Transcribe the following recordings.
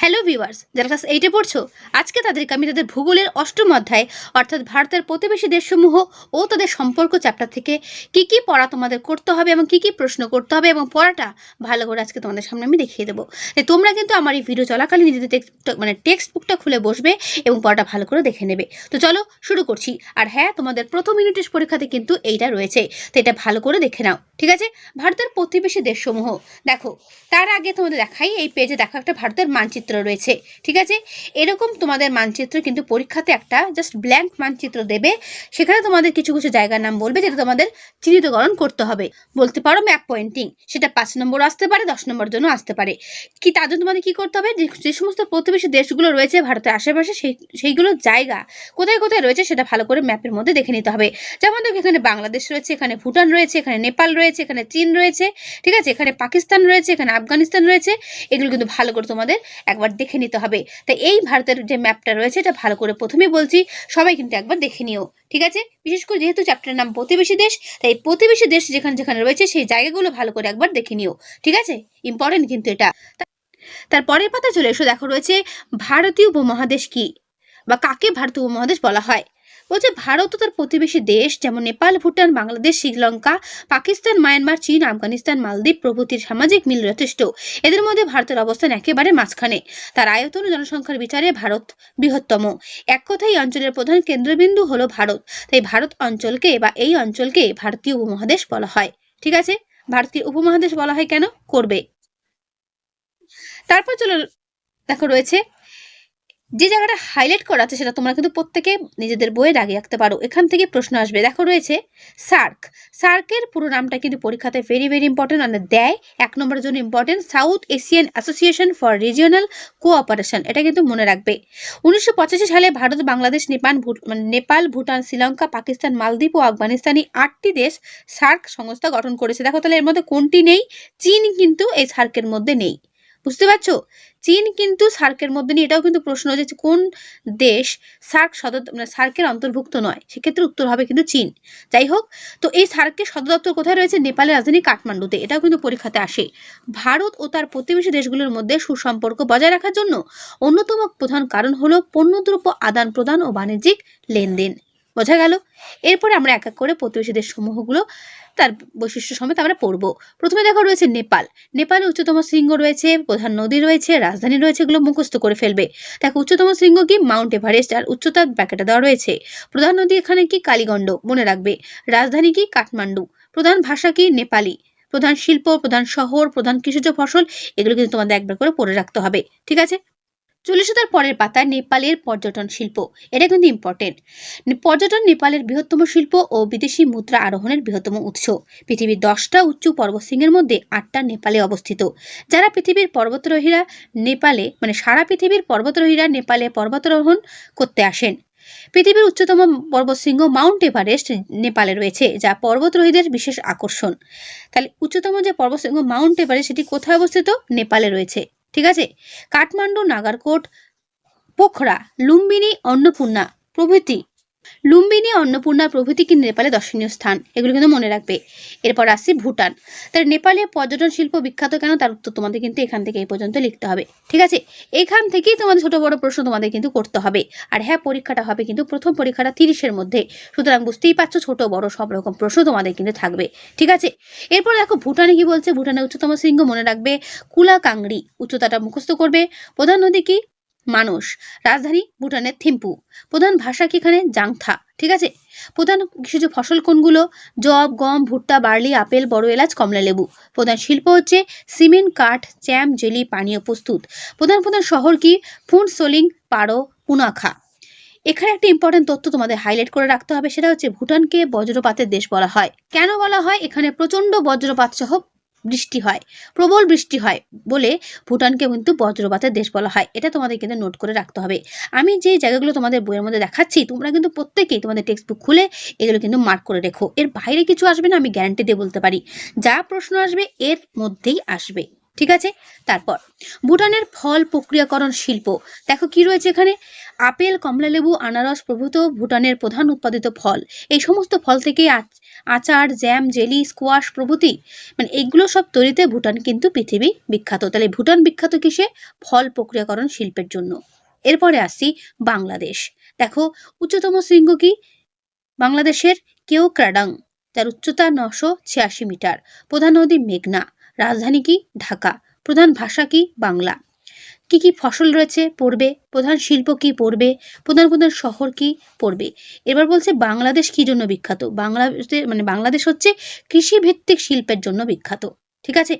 Hello viewers যারা class এইটে পড়ছো, আজকে তাদেরকে আমি তাদের ভূগোলের অষ্টম অধ্যায়, অর্থাৎ ভারতের প্রতিবেশী দেশসমূহ ও তাদের সম্পর্ক চ্যাপ্টার থেকে কি কি পড়া তোমাদের করতে হবে এবং কি কি প্রশ্ন করতে হবে এবং পড়াটা ভালো করে আজকে তোমাদের সামনে আমি দেখিয়ে দেবো। তোমরা কিন্তু আমার এই ভিডিও চলাকালীন নিজেদের মানে টেক্সট বুকটা খুলে বসবে এবং পড়াটা ভালো করে দেখে নেবে। তো চলো শুরু করছি। আর হ্যাঁ তোমাদের প্রথম ইউনিটের পরীক্ষাতে কিন্তু এইটা রয়েছে। তো এটা ভালো করে দেখে নাও। ঠিক আছে? ভারতের প্রতিবেশী দেশসমূহ। দেখো, তার আগে তোমাদের দেখাই, এই পেজে দেখো একটা ভারতের মানচিত্র রয়েছে, ঠিক আছে? এরকম তোমাদের মানচিত্র কিন্তু পরীক্ষাতে একটা জাস্ট ব্ল্যাঙ্ক মানচিত্র দেবে, সেখানে তোমাদের কিছু কিছু জায়গার নাম বলবে যেটা তোমাদের চিহ্নিতকরণ করতে হবে। বলতে পারো ম্যাপ পয়েন্টিং সেটা পাঁচ নম্বর আসতে পারে, দশ নম্বর জন্য আসতে পারে। কি তার জন্য তোমাদের কি করতে হবে? যে যে সমস্ত প্রতিবেশী দেশগুলো রয়েছে, ভারতের আশেপাশে সেই, সেইগুলো জায়গা কোথায় কোথায় রয়েছে সেটা ভালো করে ম্যাপের মধ্যে দেখে নিতে হবে। যেমন দেখো, এখানে বাংলাদেশ রয়েছে, এখানে ভুটান রয়েছে, এখানে নেপাল রয়েছে, এখানে চীন রয়েছে, ঠিক আছে? এখানে পাকিস্তান রয়েছে, এখানে আফগানিস্তান রয়েছে। এগুলো কিন্তু ভালো করে তোমাদের একবার দেখে নিতে হবে। তাই এই ভারতের যে ম্যাপটা রয়েছে, এটা ভালো করে প্রথমে বলছি, সবাই কিন্তু একবার দেখে নিও, ঠিক আছে? বিশেষ করে যেহেতু চ্যাপ্টারের নাম প্রতিবেশী দেশ, তাই প্রতিবেশী দেশ যেখানে যেখানে রয়েছে, সেই জায়গাগুলো ভালো করে একবার দেখে নিও, ঠিক আছে? ইম্পর্টেন্ট কিন্তু এটা। তারপরের তার পরের পাতা চলে এসো, দেখো রয়েছে ভারতীয় উপমহাদেশ কি, বা কাকে ভারতীয় উপমহাদেশ বলা হয়? বলছে ভারত ও তার প্রতিবেশী দেশ, যেমন নেপাল, ভুটান, বাংলাদেশ, শ্রীলঙ্কা, পাকিস্তান, মায়ানমার, চীন, আফগানিস্তান, মালদ্বীপ প্রভৃতির সামাজিক মিল যথেষ্ট। এদের মধ্যে ভারতের অবস্থান একেবারে মাঝখানে। তার আয়তন ও জনসংখ্যার বিচারে ভারত বৃহত্তম। এক কথায়, এই অঞ্চলের প্রধান কেন্দ্রবিন্দু হলো ভারত। তাই ভারত অঞ্চলকে বা এই অঞ্চলকে ভারতীয় উপমহাদেশ বলা হয়। ঠিক আছে? ভারতীয় উপমহাদেশ বলা হয় কেন? করবে। তারপর চলো দেখো রয়েছে যে জায়গাটা হাইলাইট করা আছে সেটা তোমরা কিন্তু প্রত্যেকে নিজেদের বইয়ে দাগিয়ে রাখতে পারো। এখান থেকে প্রশ্ন আসবে। দেখো রয়েছে সার্ক। সার্কের পুরো নামটা কিন্তু পরীক্ষাতে ভেরি ভেরি ইম্পর্টেন্ট মানে দেয়। এক নম্বরের জন্য important South Asian Association for Regional Cooperation এটা কিন্তু মনে রাখবে। উনিশশো পঁচাশি সালে ভারত, বাংলাদেশ, নেপাল মানে নেপাল, ভুটান, শ্রীলঙ্কা, পাকিস্তান, মালদ্বীপ ও আফগানিস্তানি আটটি দেশ সার্ক সংস্থা গঠন করেছে। দেখো তাহলে এর মধ্যে কোনটি নেই? চীন কিন্তু এই সার্কের মধ্যে নেই। বুঝতে পারছ? চীন কিন্তু সার্কের মধ্যে নেই এটাও কিন্তু প্রশ্ন যে কোন দেশ সার্ক সদর মানে সার্কের অন্তর্ভুক্ত নয়? সেক্ষেত্রে উত্তর হবে কিন্তু চীন। যাই হোক, তো এই সার্কের সদর দপ্তর কোথায় রয়েছে? নেপালের রাজধানী কাঠমান্ডুতে। এটাও কিন্তু পরীক্ষাতে আসে। ভারত ও তার প্রতিবেশী দেশগুলোর মধ্যে সুসম্পর্ক বজায় রাখার জন্য অন্যতম প্রধান কারণ হলো পণ্যদ্রব্য আদান প্রদান ও বাণিজ্যিক লেনদেন। বোঝা গেল? এরপরে আমরা এক এক করে প্রতিবেশী দেশ সমূহগুলো তার বৈশিষ্ট্য সমেত আমরা পড়ব। প্রথমে দেখা রয়েছে নেপাল। নেপালে উচ্চতম শৃঙ্গ রয়েছে, প্রধান নদী রয়েছে, রাজধানী রয়েছে, এগুলো মুখস্থ করে ফেলবে। দেখো, উচ্চতম শৃঙ্গ কি? মাউন্ট এভারেস্ট আর উচ্চতা ব্যাকেটা দেওয়া রয়েছে। প্রধান নদী এখানে কি? কালীগণ্ড, মনে রাখবে। রাজধানী কি? কাঠমান্ডু। প্রধান ভাষা কি? নেপালি। প্রধান শিল্প, প্রধান শহর, প্রধান কৃষিজ ফসল, এগুলো কিন্তু তোমাদের একবার করে পড়ে রাখতে হবে। ঠিক আছে? চল্লিশ তার পরের পাতায় নেপালের পর্যটন শিল্প। এটা কিন্তু ইম্পর্টেন্ট পর্যটন নেপালের বৃহত্তম শিল্প ও বিদেশি মুদ্রা আরোহণের বৃহত্তম উৎস। পৃথিবীর দশটা উঁচু পর্বতশৃঙ্গের মধ্যে আটটা নেপালে অবস্থিত। যারা পৃথিবীর পর্বতরোহীরা নেপালে মানে সারা পৃথিবীর পর্বতরোহীরা নেপালে পর্বতারোহণ করতে আসেন। পৃথিবীর উচ্চতম পর্বতশৃঙ্গ মাউন্ট এভারেস্ট নেপালে রয়েছে, যা পর্বতরোহীদের বিশেষ আকর্ষণ। তাহলে উচ্চতম যে পর্বতশৃঙ্গ মাউন্ট এভারেস্ট, সেটি কোথায় অবস্থিত? নেপালে রয়েছে। ঠিক আছে? কাঠমান্ডু নাগারকোট পোখরা লুম্বিনী অন্নপূর্ণা প্রভৃতি। লুম্বিনী অন্নপূর্ণা প্রভৃতি কিন্তু নেপালে দর্শনীয় স্থান। এগুলো কিন্তু মনে রাখবে। এরপর আসছি ভুটান। তাহলে নেপালে পর্যটন শিল্প বিখ্যাত কেন? তার উত্তর তোমাদের কিন্তু এখান থেকে এই পর্যন্ত লিখতে হবে। ঠিক আছে? এখান থেকেই তোমাদের ছোট বড় প্রশ্ন তোমাদের কিন্তু করতে হবে। আর হ্যাঁ পরীক্ষাটা হবে কিন্তু প্রথম পরীক্ষাটা তিরিশের মধ্যে। সুতরাং বুঝতেই পারছ ছোট বড় সব রকম প্রশ্ন তোমাদের কিন্তু থাকবে। ঠিক আছে? এরপর দেখো ভুটানে কি বলছে? ভুটানের উচ্চতম শৃঙ্গ মনে রাখবে কুলাকাংড়ি। উচ্চতাটা মুখস্থ করবে। প্রধান নদী কি? মানুষ। রাজধানী ভুটানের থিম্পু। প্রধান ভাষা কি এখানে? জাংথা। ঠিক আছে? প্রধান কৃষিজ ফসল কোনগুলো? জব, গম, ভুট্টা, বার্লি, আপেল, বড় এলাচ, কমলা লেবু। প্রধান শিল্প হচ্ছে সিমেন্ট, কাঠ, চ্যাম, জেলি, পানীয় প্রস্তুত। প্রধান প্রধান শহর কি? ফুন সোলিং পারো, পুনাখা। এখানে একটা ইম্পর্টেন্ট তথ্য তোমাদের হাইলাইট করে রাখতে হবে, সেটা হচ্ছে ভুটানকে বজ্রপাতের দেশ বলা হয়। কেন বলা হয়? এখানে প্রচণ্ড বজ্রপাত সহ বৃষ্টি হয়, প্রবল বৃষ্টি হয় বলে ভুটানকে কিন্তু বজ্রপাতের দেশ বলা হয়। এটা তোমাদের কিন্তু নোট করে রাখতে হবে। আমি যে জায়গাগুলো তোমাদের বইয়ের মধ্যে দেখাচ্ছি, তোমরা কিন্তু প্রত্যেকেই তোমাদের টেক্সট বুক খুলে এগুলো কিন্তু মার্ক করে রেখো। এর বাইরে কিছু আসবে না, আমি গ্যারান্টি দিয়ে বলতে পারি। যা প্রশ্ন আসবে, এর মধ্যেই আসবে। ঠিক আছে? তারপর, ভুটানের ফল প্রক্রিয়াকরণ শিল্প। দেখো কি রয়েছে এখানে? আপেল, কমলালেবু, আনারস প্রভৃত ভুটানের প্রধান উৎপাদিত ফল। এই সমস্ত ফল থেকে আচার, জ্যাম, জেলি, স্কোয়াশ প্রভৃতি মানে এইগুলো সব তৈরিতে ভুটান কিন্তু পৃথিবী বিখ্যাত। তাহলে ভুটান বিখ্যাত কিসে? ফল প্রক্রিয়াকরণ শিল্পের জন্য। এরপরে আসছি বাংলাদেশ। দেখো, উচ্চতম শৃঙ্গ কি? বাংলাদেশের কেউ ক্রাডাং যার উচ্চতা নশো ছিয়াশি মিটার। প্রধান নদী মেঘনা। রাজধানী কি? ঢাকা। প্রধান ভাষা কি? বাংলা। কি কি ফসল রয়েছে? পড়বে। প্রধান শিল্প কি? পড়বে। প্রধান প্রধান শহর কি? পড়বে। এবার বলছে বাংলাদেশ কি জন্য বিখ্যাত? বাংলাদেশে মানে বাংলাদেশ হচ্ছে কৃষিভিত্তিক শিল্পের জন্য বিখ্যাত। ঠিক আছে?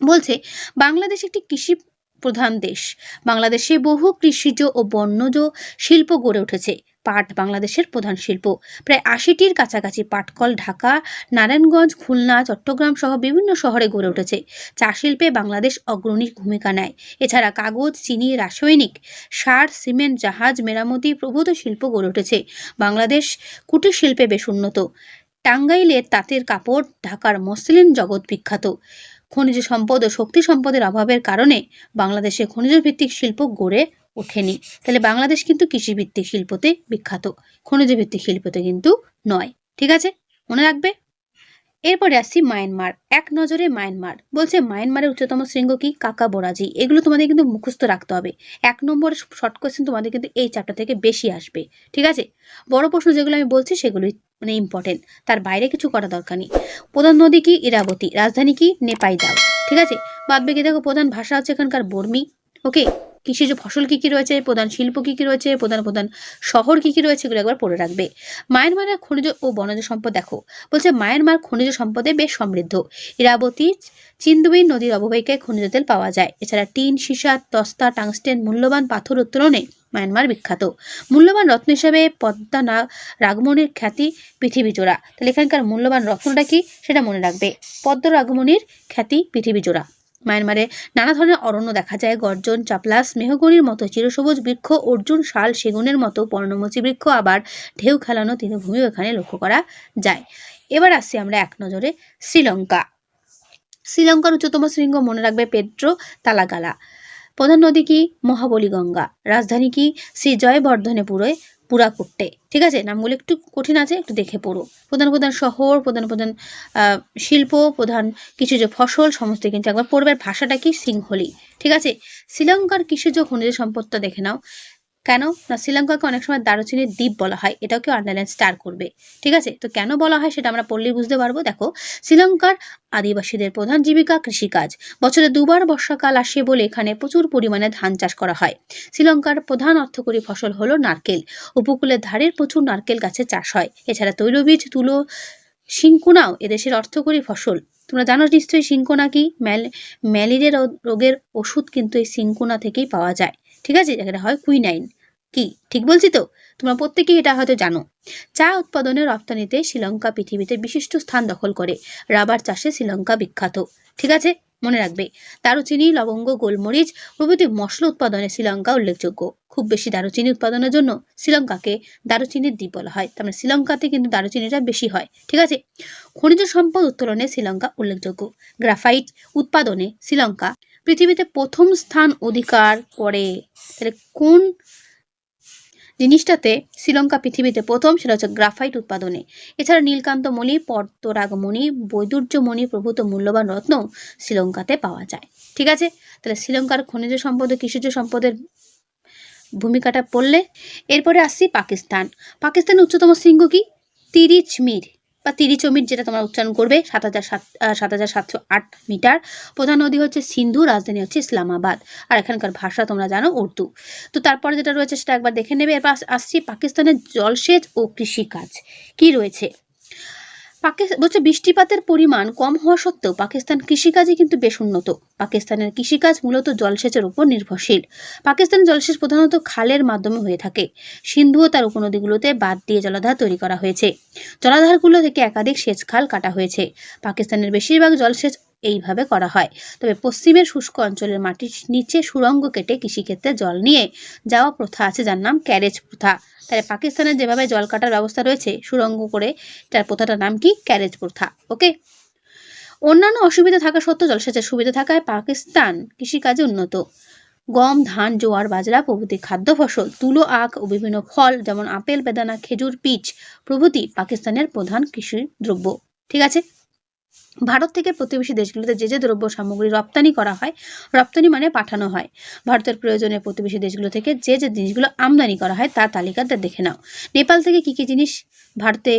বলছে বাংলাদেশ একটি কৃষি প্রধান দেশ। বাংলাদেশে বহু কৃষিজ ও বন্যজ শিল্প গড়ে উঠেছে। পাট বাংলাদেশের প্রধান শিল্প। প্রায় আশিটির কাছাকাছি পাটকল ঢাকা, নারায়ণগঞ্জ, খুলনা, চট্টগ্রাম সহ বিভিন্ন শহরে গড়ে উঠেছে। চা শিল্পে বাংলাদেশ অগ্রণী ভূমিকা নেয়। এছাড়া কাগজ, চিনি, রাসায়নিক, সার, সিমেন্ট, জাহাজ, মেরামতি প্রভূত শিল্প গড়ে উঠেছে। বাংলাদেশ কুটির শিল্পে বেশ উন্নত। টাঙ্গাইলের তাঁতের কাপড় ঢাকার মসলিন জগৎ বিখ্যাত। খনিজ সম্পদ ও শক্তি সম্পদের অভাবের কারণে বাংলাদেশে খনিজ ভিত্তিক শিল্প গড়ে ওঠেনি। তাহলে বাংলাদেশ কিন্তু কৃষিভিত্তিক শিল্পতে বিখ্যাত। খনিজ ভিত্তিক শিল্পতে কিন্তু নয়। ঠিক আছে? মনে রাখবে? এরপরে আসছি মায়ানমার। এক নজরে মায়ানমার। বলছে মায়ানমারের উচ্চতম শৃঙ্গ কি? কাকা বোরাজি। এগুলো তোমাদের কিন্তু মুখস্থ রাখতে হবে। এক নম্বর শর্ট কোয়েশ্চেন তোমাদের কিন্তু এই চ্যাপ্টার থেকে বেশি আসবে। ঠিক আছে? বড় প্রশ্ন যেগুলো আমি বলছি সেগুলোই মানে ইম্পর্টেন্ট তার বাইরে কিছু করা দরকার নেই। প্রধান নদী কি? ইরাবতী। রাজধানী কি? নেপাইদাও। ঠিক আছে? বাদ দেখো, প্রধান ভাষা হচ্ছে এখানকার বর্মী। ওকে কৃষিজ ফসল কী কী রয়েছে, প্রধান শিল্প কী কী রয়েছে, প্রধান প্রধান শহর কী কী রয়েছে এগুলো একবার পড়ে রাখবে। মায়ানমারের খনিজ ও বনজ সম্পদ দেখো। বলছে মায়ানমার খনিজ সম্পদে বেশ সমৃদ্ধ। ইরাবতী চিন্দুবিন নদীর অববাহিকায় খনিজ তেল পাওয়া যায়। এছাড়া টিন, সীসা, তস্তা, টাংস্টেন মূল্যবান পাথর উত্তোলনে মায়ানমার বিখ্যাত। মূল্যবান রত্ন হিসাবে পদ্মা না রাগমণির খ্যাতি পৃথিবী জোড়া তাহলে এখানকার মূল্যবান রত্নটা কি? সেটা মনে রাখবে। পদ্ম রাগমণির খ্যাতি পৃথিবী জোড়া মায়ানমারে নানা ধরনের অরণ্য দেখা যায়। গর্জন, চাপলাস, মেহগনির মতো চিরসবুজ বৃক্ষ, অর্জুন, শাল, সেগুনের মতো পর্ণমোচী বৃক্ষ আবার ঢেউ খেলানো তৃণভূমিও এখানে লক্ষ্য করা যায়। এবার আসছি আমরা এক নজরে শ্রীলঙ্কা। শ্রীলঙ্কার উচ্চতম শৃঙ্গ মনে রাখবে পেট্রো তালাগালা। প্রধান নদী কি? মহাবলী গঙ্গা রাজধানী কি? শ্রী জয়বর্ধনেপুরে পুরাকুট্টে ঠিক আছে? নামগুলো একটু কঠিন আছে, একটু দেখে পড়ো। প্রধান প্রধান শহর, প্রধান প্রধান শিল্প, প্রধান কিছু যে ফসল, সমস্ত কিন্তু একবার পড়বে। ভাষাটা কি? সিংহলি। ঠিক আছে? শ্রীলঙ্কার কৃষিজ খনিজ সম্পদটা দেখে নাও। কেন? না শ্রীলঙ্কাকে অনেক সময় দারুচিনির দ্বীপ বলা হয়। এটাও কেউ আন্ডারলাইন স্টার করবে। ঠিক আছে? তো কেন বলা হয় সেটা আমরা পড়লেই বুঝতে পারব। দেখো, শ্রীলঙ্কার আদিবাসীদের প্রধান জীবিকা কৃষিকাজ। বছরে দুবার বর্ষাকাল আসে বলে এখানে প্রচুর পরিমাণে ধান চাষ করা হয়। শ্রীলঙ্কার প্রধান অর্থকরী ফসল হলো নারকেল। উপকূলের ধারের প্রচুর নারকেল গাছের চাষ হয়। এছাড়া তৈলবীজ, তুলো সিংকুনাও এদেশের অর্থকরী ফসল। তোমরা জানো নিশ্চয়ই সিংকোনা কি? ম্যাল ম্যালেরিয়া রোগের ওষুধ কিন্তু এই সিংকোনা থেকেই পাওয়া যায়। ঠিক আছে? যেটা হয় কুইনাইন। কি? ঠিক বলছি তো? তোমরা প্রত্যেকেই এটা হয়তো জানো। চা উৎপাদনে রপ্তানিতে শ্রীলঙ্কা পৃথিবীতে বিশিষ্ট স্থান দখল করে। রাবার চাষে শ্রীলঙ্কা বিখ্যাত। ঠিক আছে? মনে রাখবে। দারুচিনি, লবঙ্গ, গোলমরিচ প্রভৃতি মশলা উৎপাদনে শ্রীলঙ্কা উল্লেখযোগ্য। খুব বেশি দারুচিনি উৎপাদনের জন্য শ্রীলঙ্কাকে দারুচিনির দ্বীপ বলা হয়। তার মানে শ্রীলঙ্কাতে কিন্তু দারুচিনিটা বেশি হয়। ঠিক আছে? খনিজ সম্পদ উত্তোলনে শ্রীলঙ্কা উল্লেখযোগ্য। গ্রাফাইট উৎপাদনে শ্রীলঙ্কা পৃথিবীতে প্রথম স্থান অধিকার করে। তাহলে কোন জিনিসটাতে শ্রীলঙ্কা পৃথিবীতে প্রথম সেটা হচ্ছে গ্রাফাইট উৎপাদনে। এছাড়া নীলকান্ত মণি পর্তরাগমণি বৈদুর্যমণি প্রভূত মূল্যবান রত্ন শ্রীলঙ্কাতে পাওয়া যায়। ঠিক আছে? তাহলে শ্রীলঙ্কার খনিজ সম্পদ ও কৃষিজ সম্পদের ভূমিকাটা পড়লে। এরপরে আসছি পাকিস্তান। পাকিস্তানের উচ্চতম শৃঙ্গ কি? তিরিচ মির। বা তিরিচমির যেটা তোমরা উচ্চারণ করবে, সাত হাজার সাত সাত হাজার সাতশো আট মিটার। প্রধান নদী হচ্ছে সিন্ধু, রাজধানী হচ্ছে ইসলামাবাদ। আর এখানকার ভাষা তোমরা জানো উর্দু। তো তারপরে যেটা রয়েছে সেটা একবার দেখে নেবে। এরপর আসছি পাকিস্তানের জলসেচ ও কৃষিকাজ। কি রয়েছে? বলছে বৃষ্টিপাতের পরিমাণ কম হওয়া সত্ত্বেও পাকিস্তান কৃষিকাজে কিন্তু বেশ উন্নত। পাকিস্তানের কৃষিকাজ মূলত জলসেচের উপর নির্ভরশীল। পাকিস্তান জলসেচ প্রধানত খালের মাধ্যমে হয়ে থাকে। সিন্ধু ও তার উপনদীগুলোতে বাদ দিয়ে জলাধার তৈরি করা হয়েছে। জলাধারগুলো থেকে একাধিক সেচ খাল কাটা হয়েছে। পাকিস্তানের বেশিরভাগ জলসেচ এইভাবে করা হয়। তবে পশ্চিমের শুষ্ক অঞ্চলের মাটির নিচে সুড়ঙ্গ কেটে কৃষিক্ষেত্রে জল নিয়ে যাওয়া প্রথা আছে যার নাম ক্যারেজ প্রথা। তাহলে পাকিস্তানের যেভাবে জল কাটার ব্যবস্থা রয়েছে, সুড়ঙ্গ করে তার প্রথাটার নাম কি? ক্যারেজ প্রথা। ওকে অন্যান্য অসুবিধা থাকা সত্ত্বেও জলসেচের সুবিধা থাকায় পাকিস্তান কৃষিকাজে উন্নত। গম, ধান, জোয়ার, বাজরা প্রভৃতি খাদ্য ফসল, তুলো, আখ ও বিভিন্ন ফল যেমন আপেল, বেদানা, খেজুর, পিচ প্রভৃতি পাকিস্তানের প্রধান কৃষি দ্রব্য ঠিক আছে? ভারত থেকে প্রতিবেশী দেশগুলোতে যে যে দ্রব্য সামগ্রী রপ্তানি করা হয়, রপ্তানি মানে পাঠানো হয়। ভারতের প্রয়োজনে প্রতিবেশী দেশগুলো থেকে যে যে জিনিসগুলো আমদানি করা হয় তার তালিকাটা দেখে নাও। নেপাল থেকে কী কী জিনিস ভারতে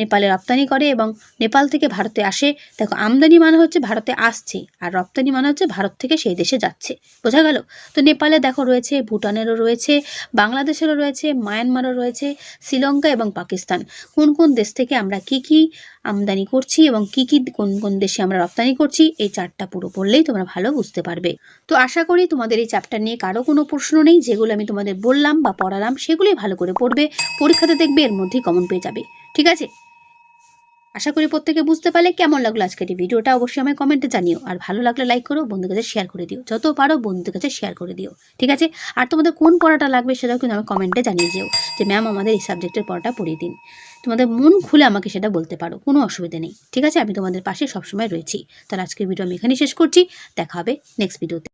নেপালে রপ্তানি করে এবং নেপাল থেকে ভারতে আসে। দেখো, আমদানি মানে হচ্ছে ভারতে আসছে আর রপ্তানি মানে হচ্ছে ভারত থেকে সেই দেশে যাচ্ছে। বোঝা গেল? তো নেপালে দেখো রয়েছে, ভুটানেরও রয়েছে, বাংলাদেশেরও রয়েছে, মায়ানমারও রয়েছে, শ্রীলঙ্কা এবং পাকিস্তান। কোন কোন দেশ থেকে আমরা কি কি আমদানি করছি এবং কি কি কোন কোন দেশে আমরা রপ্তানি করছি, এই চারটা পুরো পড়লেই তোমরা ভালো বুঝতে পারবে। তো আশা করি তোমাদের এই চ্যাপ্টার নিয়ে কারও কোনো প্রশ্ন নেই, যেগুলো আমি তোমাদের বললাম বা পড়ালাম, সেগুলোই ভালো করে পড়বে। পরীক্ষাতে দেখবে এর মধ্যেই কমন পেয়ে যাবে। ঠিক আছে? আশা করি প্রত্যেকে বুঝতে পারলে কেমন লাগল আজকের এই ভিডিওটা। অবশ্যই আমায় কমেন্টে জানিও। আর ভালো লাগলে লাইক করো, বন্ধুদের কাছে শেয়ার করে দিও। যত পারো বন্ধুদের কাছে শেয়ার করে দিও। ঠিক আছে? আর তোমাদের কোন পড়াটা লাগবে সেটাও কিন্তু আমি কমেন্টে জানিয়ে দিও যে ম্যাম আমাদের এই সাবজেক্টের পড়াটা পড়িয়ে দিন। তোমাদের মন খুলে আমাকে সেটা বলতে পারো, কোনো অসুবিধা নেই। ঠিক আছে? আমি তোমাদের পাশে সবসময় রয়েছি। তাহলে আজকের ভিডিও আমি এখানেই শেষ করছি। দেখা হবে নেক্সট ভিডিওতে